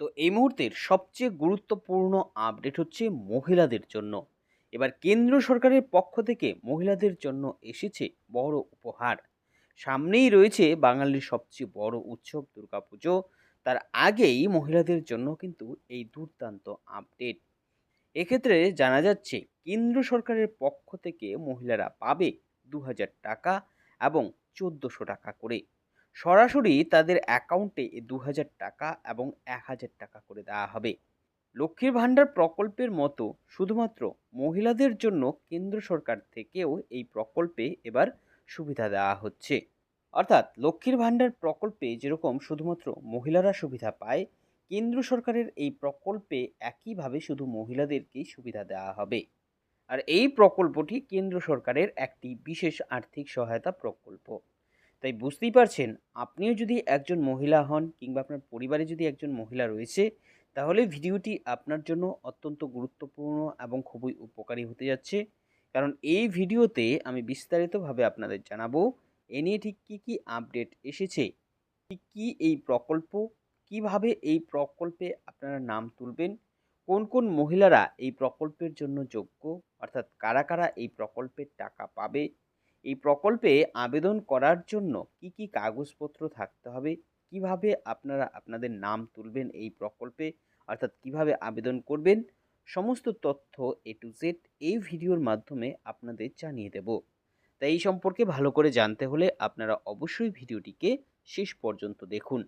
তো এই মুহূর্তের সবচেয়ে গুরুত্বপূর্ণ আপডেট হচ্ছে মহিলাদের জন্য। এবার কেন্দ্র সরকারের পক্ষ থেকে মহিলাদের জন্য এসেছে বড় উপহার। সামনেই রয়েছে বাঙালির সবচেয়ে বড় উৎসব দুর্গাপুজো। তার আগেই মহিলাদের জন্য কিন্তু এই দুর্দান্ত আপডেট এক্ষেত্রে জানা যাচ্ছে, কেন্দ্র সরকারের পক্ষ থেকে মহিলারা পাবে দু হাজার টাকা এবং চোদ্দোশো টাকা করে। সরাসরি তাদের অ্যাকাউন্টে দু হাজার টাকা এবং এক হাজার টাকা করে দেওয়া হবে। লক্ষ্মীর ভাণ্ডার প্রকল্পের মতো শুধুমাত্র মহিলাদের জন্য কেন্দ্র সরকার থেকেও এই প্রকল্পে এবার সুবিধা দেওয়া হচ্ছে। অর্থাৎ লক্ষ্মীর ভাণ্ডার প্রকল্পে যেরকম শুধুমাত্র মহিলারা সুবিধা পায়, কেন্দ্র সরকারের এই প্রকল্পে একইভাবে শুধু মহিলাদেরকেই সুবিধা দেওয়া হবে। আর এই প্রকল্পটি কেন্দ্র সরকারের একটি বিশেষ আর্থিক সহায়তা প্রকল্প। তাই বুঝতেই পারছেন, আপনিও যদি একজন মহিলা হন কিংবা আপনার পরিবারে যদি একজন মহিলা রয়েছে, তাহলে ভিডিওটি আপনার জন্য অত্যন্ত গুরুত্বপূর্ণ এবং খুবই উপকারী হতে যাচ্ছে। কারণ এই ভিডিওতে আমি বিস্তারিতভাবে আপনাদের জানাব, এ নিয়ে ঠিক কী কী আপডেট এসেছে, ঠিক কী এই প্রকল্প, কীভাবে এই প্রকল্পে আপনারা নাম তুলবেন, কোন কোন মহিলারা এই প্রকল্পের জন্য যোগ্য, অর্থাৎ কারা কারা এই প্রকল্পের টাকা পাবে এই প্রকল্পে আবেদন করার জন্য কি কি কাগজপত্র থাকতে হবে? কীভাবে আপনারা আপনাদের নাম তুলবেন এই প্রকল্পে? অর্থাৎ কীভাবে আবেদন করবেন? সমস্ত তথ্য এ টু জেড এই ভিডিওর মাধ্যমে আপনাদের জানিয়ে দেব। তাই এই সম্পর্কে ভালো করে জানতে হলে আপনারা অবশ্যই ভিডিওটিকে শেষ পর্যন্ত দেখুন।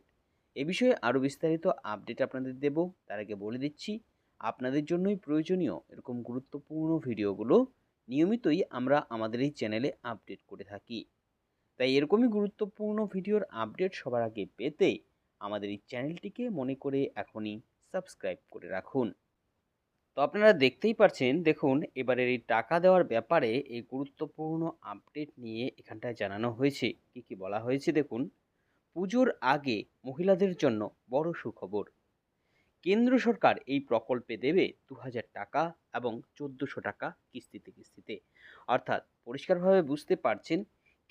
এ বিষয়ে আরও বিস্তারিত আপডেট আপনাদের দেব। তার আগে বলে দিচ্ছি, আপনাদের জন্যই প্রয়োজনীয় এরকম গুরুত্বপূর্ণ ভিডিওগুলো নিয়মিতই আমরা আমাদের এই চ্যানেলে আপডেট করে থাকি। তাই এরকমই গুরুত্বপূর্ণ ভিডিওর আপডেট সবার আগে পেতে আমাদের এই চ্যানেলটিকে মনে করে এখনই সাবস্ক্রাইব করে রাখুন। তো আপনারা দেখতেই পাচ্ছেন দেখুন, এবারের এই টাকা দেওয়ার ব্যাপারে এই গুরুত্বপূর্ণ আপডেট নিয়ে এখানটায় জানানো হয়েছে। কি কি বলা হয়েছে দেখুন? পুজোর আগে মহিলাদের জন্য বড় সুখবর। কেন্দ্র সরকার এই প্রকল্পে দেবে দু হাজার টাকা এবং চোদ্দোশো টাকা কিস্তিতে কিস্তিতে। অর্থাৎ পরিষ্কারভাবে বুঝতে পারছেন,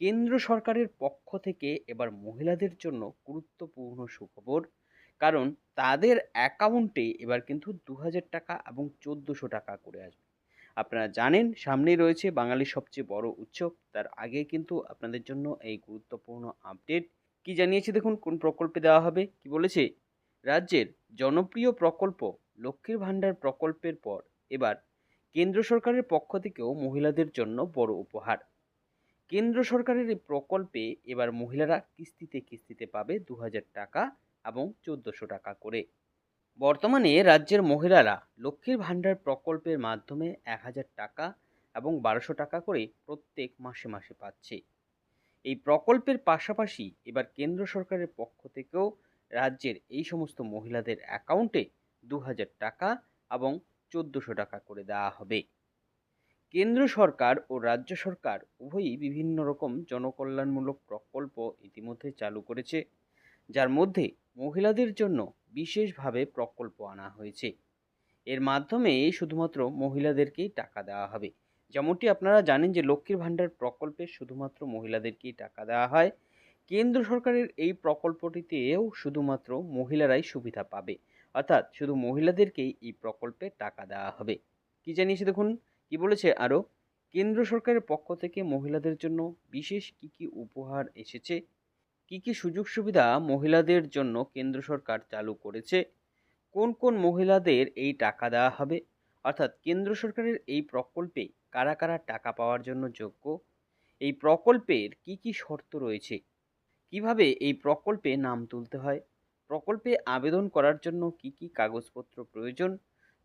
কেন্দ্র সরকারের পক্ষ থেকে এবার মহিলাদের জন্য গুরুত্বপূর্ণ সুখবর, কারণ তাদের অ্যাকাউন্টে এবার কিন্তু দু হাজার টাকা এবং চোদ্দোশো টাকা করে আসবে। আপনারা জানেন, সামনেই রয়েছে বাঙালির সবচেয়ে বড় উৎসব, তার আগে কিন্তু আপনাদের জন্য এই গুরুত্বপূর্ণ আপডেট। কি জানিয়েছে দেখুন, কোন প্রকল্পে দেওয়া হবে, কি বলেছে? রাজ্যের জনপ্রিয় প্রকল্প লক্ষ্মীর ভাণ্ডার প্রকল্পের পর এবার কেন্দ্র সরকারের পক্ষ থেকেও মহিলাদের জন্য বড় উপহার। কেন্দ্র সরকারের এই প্রকল্পে এবার মহিলারা কিস্তিতে কিস্তিতে পাবে দু হাজার টাকা এবং চোদ্দোশো টাকা করে। বর্তমানে রাজ্যের মহিলারা লক্ষ্মীর ভাণ্ডার প্রকল্পের মাধ্যমে এক হাজার টাকা এবং বারোশো টাকা করে প্রত্যেক মাসে মাসে পাচ্ছে। এই প্রকল্পের পাশাপাশি এবার কেন্দ্র সরকারের পক্ষ থেকেও রাজ্যের এই সমস্ত মহিলাদের অ্যাকাউন্টে দু হাজার টাকা এবং চোদ্দোশো টাকা করে দেওয়া হবে। কেন্দ্র সরকার ও রাজ্য সরকার উভয়ই বিভিন্ন রকম জনকল্যাণমূলক প্রকল্প ইতিমধ্যে চালু করেছে, যার মধ্যে মহিলাদের জন্য বিশেষভাবে প্রকল্প আনা হয়েছে। এর মাধ্যমে শুধুমাত্র মহিলাদেরকেই টাকা দেওয়া হবে। যেমনটি আপনারা জানেন যে লক্ষ্মীর ভাণ্ডার প্রকল্পে শুধুমাত্র মহিলাদেরকেই টাকা দেওয়া হয় কেন্দ্র সরকারের এই প্রকল্পটিতেও শুধুমাত্র মহিলারাই সুবিধা পাবে। অর্থাৎ শুধু মহিলাদেরকেই এই প্রকল্পে টাকা দেওয়া হবে। কি জানিয়েছে দেখুন? কি বলেছে আরও? কেন্দ্র সরকারের পক্ষ থেকে মহিলাদের জন্য বিশেষ কি কি উপহার এসেছে? কি কি সুযোগ সুবিধা মহিলাদের জন্য কেন্দ্র সরকার চালু করেছে? কোন কোন মহিলাদের এই টাকা দেওয়া হবে? অর্থাৎ কেন্দ্র সরকারের এই প্রকল্পে কারা কারা টাকা পাওয়ার জন্য যোগ্য? এই প্রকল্পের কি কি শর্ত রয়েছে? কীভাবে এই প্রকল্পে নাম তুলতে হয়? প্রকল্পে আবেদন করার জন্য কি কি কাগজপত্র প্রয়োজন?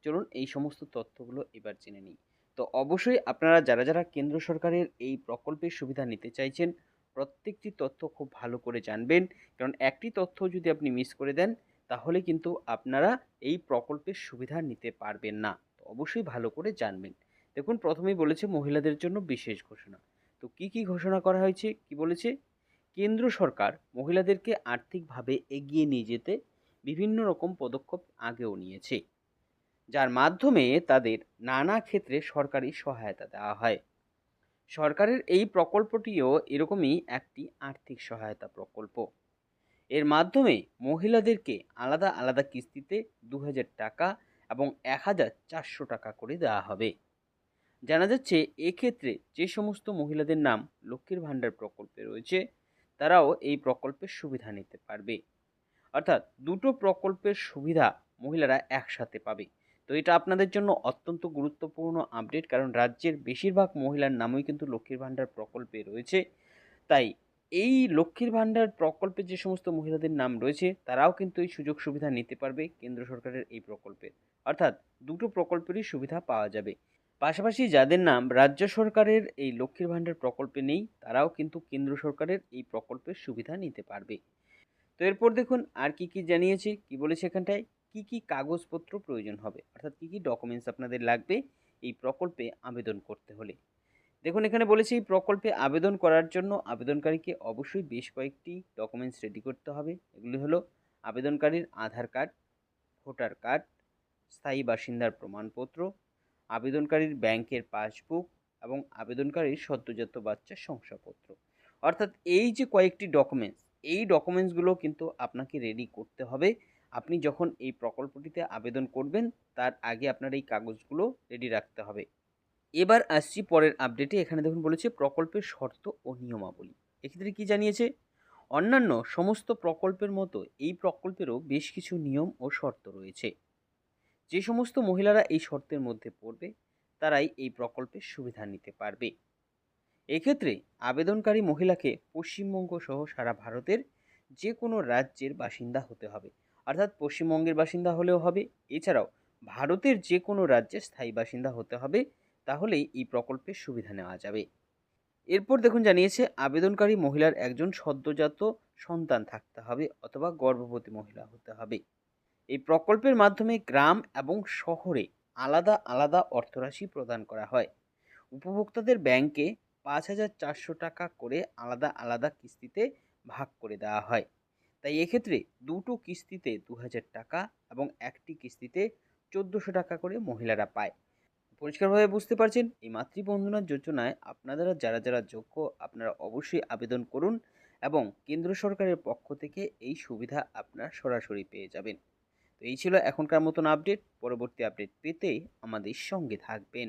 চলুন এই সমস্ত তথ্যগুলো এবার জেনে নিই। তো অবশ্যই আপনারা যারা যারা কেন্দ্র সরকারের এই প্রকল্পের সুবিধা নিতে চাইছেন, প্রত্যেকটি তথ্য খুব ভালো করে জানবেন। কারণ একটি তথ্য যদি আপনি মিস করে দেন, তাহলে কিন্তু আপনারা এই প্রকল্পের সুবিধা নিতে পারবেন না। তো অবশ্যই ভালো করে জানবেন। দেখুন, প্রথমেই বলেছে মহিলাদের জন্য বিশেষ ঘোষণা। তো কি কি ঘোষণা করা হয়েছে? কি বলেছে? কেন্দ্র সরকার মহিলাদেরকে আর্থিকভাবে এগিয়ে নিয়ে যেতে বিভিন্ন রকম পদক্ষেপ আগেও নিয়েছে, যার মাধ্যমে তাদের নানা ক্ষেত্রে সরকারি সহায়তা দেওয়া হয়। সরকারের এই প্রকল্পটিও এরকমই একটি আর্থিক সহায়তা প্রকল্প। এর মাধ্যমে মহিলাদেরকে আলাদা আলাদা কিস্তিতে দু হাজার টাকা এবং এক হাজার চারশো টাকা করে দেওয়া হবে। জানা যাচ্ছে, এক্ষেত্রে যে সমস্ত মহিলাদের নাম লক্ষ্মীর ভাণ্ডার প্রকল্পে রয়েছে তারাও এই প্রকল্পের সুবিধা নিতে পারবে। অর্থাৎ দুটো প্রকল্পের সুবিধা মহিলারা একসাথে পাবে। তো এটা আপনাদের জন্য অত্যন্ত গুরুত্বপূর্ণ আপডেট কারণ রাজ্যের বেশিরভাগ মহিলার নামই কিন্তু লক্ষ্মীর ভাণ্ডার প্রকল্পে রয়েছে। তাই এই লক্ষ্মীর ভাণ্ডার প্রকল্পে যে সমস্ত মহিলাদের নাম রয়েছে, তারাও কিন্তু এই সুযোগ সুবিধা নিতে পারবে কেন্দ্র সরকারের এই প্রকল্পে। অর্থাৎ দুটো প্রকল্পেরই সুবিধা পাওয়া যাবে। পাশাপাশি যাদের নাম রাজ্য সরকারের এই লক্ষ্মীর ভাণ্ডার প্রকল্পে নেই, তারাও কিন্তু কেন্দ্র সরকারের এই প্রকল্পের সুবিধা নিতে পারবে। তো এরপর দেখুন আর কি কি জানিয়েছে, কি বলেছে এখানটায়? কি কি কাগজপত্র প্রয়োজন হবে? অর্থাৎ কি কি ডকুমেন্টস আপনাদের লাগবে এই প্রকল্পে আবেদন করতে হলে? দেখুন এখানে বলেছে এই প্রকল্পে আবেদন করার জন্য আবেদনকারীকে অবশ্যই বেশ কয়েকটি ডকুমেন্টস রেডি করতে হবে। এগুলি হলো আবেদনকারীর আধার কার্ড, ভোটার কার্ড, স্থায়ী বাসিন্দার প্রমাণপত্র আবেদনকারীর ব্যাংকের পাসবুক এবং আবেদনকারীর সদ্যজাত বাচ্চার শংসাপত্র। অর্থাৎ এই যে কয়েকটি ডকুমেন্টস এই ডকুমেন্টসগুলো কিন্তু আপনাকে রেডি করতে হবে। আপনি যখন এই প্রকল্পটিতে আবেদন করবেন, তার আগে আপনার এই কাগজগুলো রেডি রাখতে হবে। এবার আসছি পরের আপডেটে এখানে দেখুন বলেছে, প্রকল্পের শর্ত ও নিয়মাবলী। এক্ষেত্রে কি জানিয়েছে? অন্যান্য সমস্ত প্রকল্পের মতো এই প্রকল্পেরও বেশ কিছু নিয়ম ও শর্ত রয়েছে। যে সমস্ত মহিলারা এই শর্তের মধ্যে পড়বে, তারাই এই প্রকল্পের সুবিধা নিতে পারবে। এক্ষেত্রে আবেদনকারী মহিলাকে পশ্চিমবঙ্গ সহ সারা ভারতের যে কোনো রাজ্যের বাসিন্দা হতে হবে। অর্থাৎ পশ্চিমবঙ্গের বাসিন্দা হলেও হবে, এছাড়াও ভারতের যে কোনো রাজ্যের স্থায়ী বাসিন্দা হতে হবে, তাহলেই এই প্রকল্পের সুবিধা নেওয়া যাবে। এরপর দেখুন জানিয়েছে, আবেদনকারী মহিলার একজন সদ্যজাত সন্তান থাকতে হবে অথবা গর্ভবতী মহিলা হতে হবে। এই প্রকল্পের মাধ্যমে গ্রাম এবং শহরে আলাদা আলাদা অর্থরাশি প্রদান করা হয়। উপভোক্তাদের ব্যাংকে পাঁচ হাজার চারশো টাকা করে আলাদা আলাদা কিস্তিতে ভাগ করে দেওয়া হয়। তাই এক্ষেত্রে দুটো কিস্তিতে দু হাজার টাকা এবং একটি কিস্তিতে চোদ্দোশো টাকা করে মহিলারা পায়। পরিষ্কারভাবে বুঝতে পারছেন? এই মাতৃবন্ধনা যোজনায় আপনারা যারা যারা যোগ্য, আপনারা অবশ্যই আবেদন করুন এবং কেন্দ্র সরকারের পক্ষ থেকে এই সুবিধা আপনারা সরাসরি পেয়ে যাবেন। তো এই ছিল এখনকার মতন আপডেট পরবর্তী আপডেট পেতে আমাদের সঙ্গে থাকবেন।